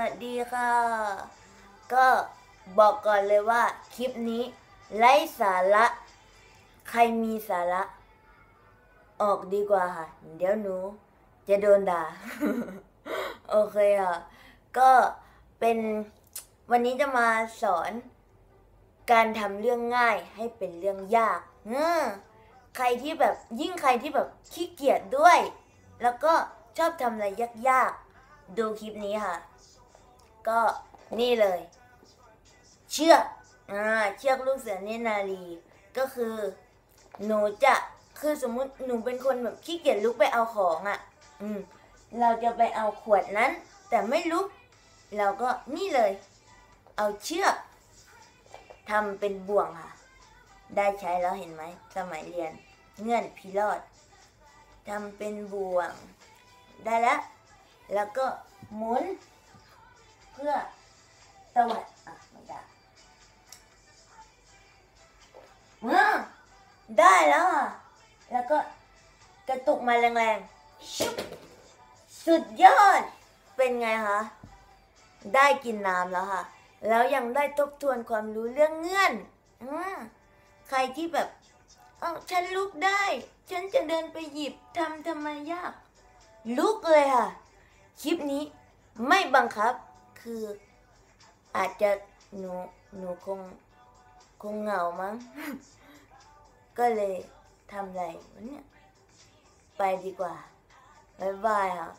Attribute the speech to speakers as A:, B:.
A: วัสดีค่ะ ก็บอกก่อนเลยว่าคลิปนี้ไร้สาระ ใครมีสาระ ออกดีกว่าค่ะ เดี๋ยวหนู จะโดนด่า โอเคค่ะ ก็เป็นวันนี้จะมาสอน การทำเรื่องง่ายให้เป็นเรื่องยากออใครที่แบบยิ่งใครที่แบบขี้เกียจด้วย แล้วก็ชอบทำอะไรยากๆ ดูคลิปนี้ค่ะ ก็นี่เลย เชือกอ่าเชือกลูกเสือเนนารีก็คือหนูจะคือสมมุติหนูเป็นคนแบบขี้เกียจลุกไปเอาของอะ่ะ อืม เราจะไปเอาขวดนั้น แต่ไม่ลุก เราก็นี่เลย เอาเชือกทำเป็นบ่วงค่ะ ได้ใช้แล้วเห็นไหม สมัยเรียน เงื่อนพิรอดทำเป็นบ่วง ได้แล้ว แล้วก็หมุน เพื่อตวัดอะไม่ได้อ่าได้แล้วอะแล้วก็กระตุกมาแรงๆชุบสุดยอด เป็นไงคะได้กินน้ำแล้วค่ะ แล้วยังได้ทบทวนความรู้เรื่องเงื่อนอาใครที่แบบเอ้าฉันลุกได้ ฉันจะเดินไปหยิบทำทำไมยาก ลุกเลยค่ะ คลิปนี้ไม่บังคับ คือ อาจจะหนูหนูคงคงเหงามั้ง ก็เลยทำอะไรวะเนี่ย ไปดีกว่า บ๊ายบายค่ะ